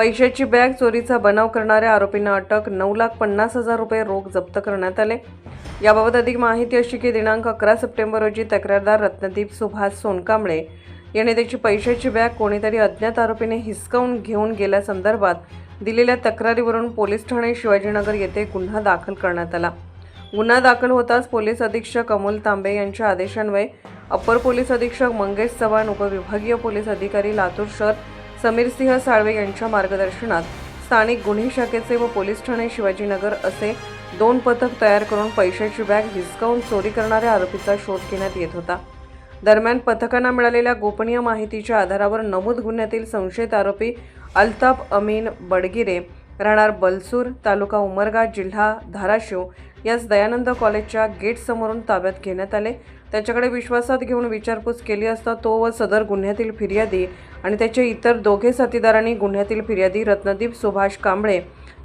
पैशाची बॅग चोरीचा बनाव करणाऱ्या आरोपींना अटक नऊ लाख पन्नास हजार रुपये रोख जप्त करण्यात आले. याबाबत अधिक माहिती अशी की दिनांक अकरा सप्टेंबर रोजी तक्रारदार रत्नदीप सुभाष सोनकांबळे याने त्याची पैशाची बॅग कोणीतरी अज्ञात आरोपीने हिसकावून घेऊन गेल्यासंदर्भात दिलेल्या तक्रारीवरून पोलीस ठाणे शिवाजीनगर येथे गुन्हा दाखल करण्यात आला. गुन्हा दाखल होताच पोलीस अधीक्षक अमोल तांबे यांच्या आदेशान्वये अप्पर पोलीस अधीक्षक मंगेश चव्हाण उपविभागीय पोलीस अधिकारी लातूर शहर समीरसिंह साळवे यांच्या मार्गदर्शनात स्थानिक गुन्हे शाखेचे व पोलीस ठाणे शिवाजीनगर असे दोन पथक तयार करून पैशाची बॅग हिसकावून चोरी करणाऱ्या आरोपीचा शोध घेण्यात येत होता. दरम्यान पथकांना मिळालेल्या गोपनीय माहितीच्या आधारावर नमूद गुन्ह्यातील संशयित आरोपी अल्ताफ अमीन बडगिरे राहणार बलसूर तालुका उमरगा जिल्हा धाराशिव यास दयानंद कॉलेजच्या गेटसमोरून ताब्यात घेण्यात आले. त्याच्याकडे विश्वासात घेऊन विचारपूस केली असता तो व सदर गुन्ह्यातील फिर्यादी आणि त्याचे इतर दोघे साथीदारांनी गुन्ह्यातील फिर्यादी रत्नदीप सुभाष कांबळे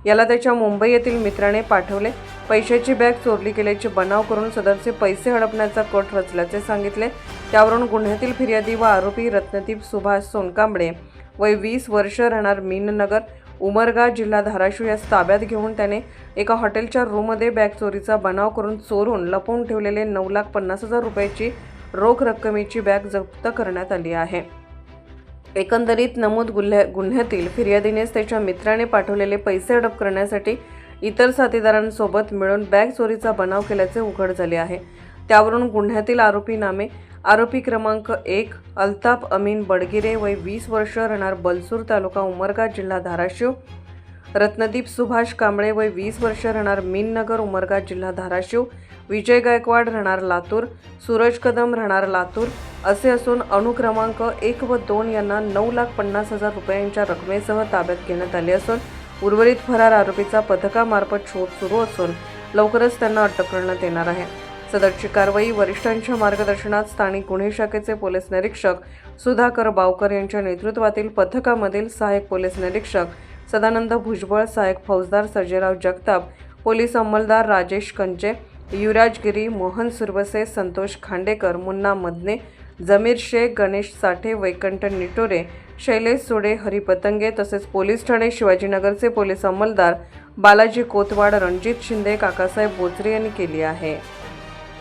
याला त्याच्या मुंबई येथील मित्राने पाठवले. पैशाची बॅग चोरली गेल्याचे बनाव करून सदरचे पैसे हडपण्याचा कट रचल्याचे सांगितले. त्यावरून गुन्ह्यातील फिर्यादी व आरोपी रत्नदीप सुभाष सोनकांबळे वय वीस वर्ष राहणार मीननगर उमरगा जिल्हा धाराशिव यास ताब्यात घेऊन त्याने एका हॉटेलच्या रूममध्ये बॅग चोरीचा बनाव करून चोरून लपवून ठेवलेले नऊ लाख पन्नास हजार रुपयाची रोख रक्कमेची बॅग जप्त करण्यात आली आहे. एकंदरीत नमूद गुन्ह्या गुन्ह्यातील फिर्यादीनेच त्याच्या मित्राने पाठवलेले पैसे अडप करण्यासाठी इतर साथीदारांसोबत मिळून बॅग चोरीचा बनाव केल्याचे उघड झाले आहे. त्यावरून गुन्ह्यातील आरोपी नामे आरोपी क्रमांक एक अल्ताफ अमीन बडगिरे वय वीस वर्ष राहणार बलसूर तालुका उमरगा जिल्हा धाराशिव. रत्नदीप सुभाष कांबळे वय वीस वर्ष राहणार मीननगर उमरगा जिल्हा धाराशिव. विजय गायकवाड राहणार लातूर. सूरज कदम राहणार लातूर. असे असून अनुक्रमांक एक व दोन यांना नऊ लाख पन्नास हजार रुपयांच्या रकमेसह ताब्यात घेण्यात आले असून उर्वरित फरार आरोपीचा पथकामार्फत शोध सुरू असून लवकरच त्यांना अटक करण्यात येणार आहे. सदरची कारवाई वरिष्ठांच्या मार्गदर्शनात स्थानिक गुन्हे शाखेचे पोलीस निरीक्षक सुधाकर बावकर यांच्या नेतृत्वातील पथकामधील सहाय्यक पोलीस निरीक्षक सदानंद भुजबळ सहाय्यक फौजदार सर्जेराव जगताप पोलीस अंमलदार राजेश कंचे युवराजगिरी मोहन सुरवसे संतोष खांडेकर मुन्ना मदने जमीर शेख गणेश साठे वैकंठ निटोरे शैलेश सोडे हरी पतंगे तसेच पोलीस ठाणे शिवाजीनगरचे पोलीस अंमलदार बालाजी कोतवाड रणजित शिंदे काकासाहेब बोचरे यांनी केली आहे.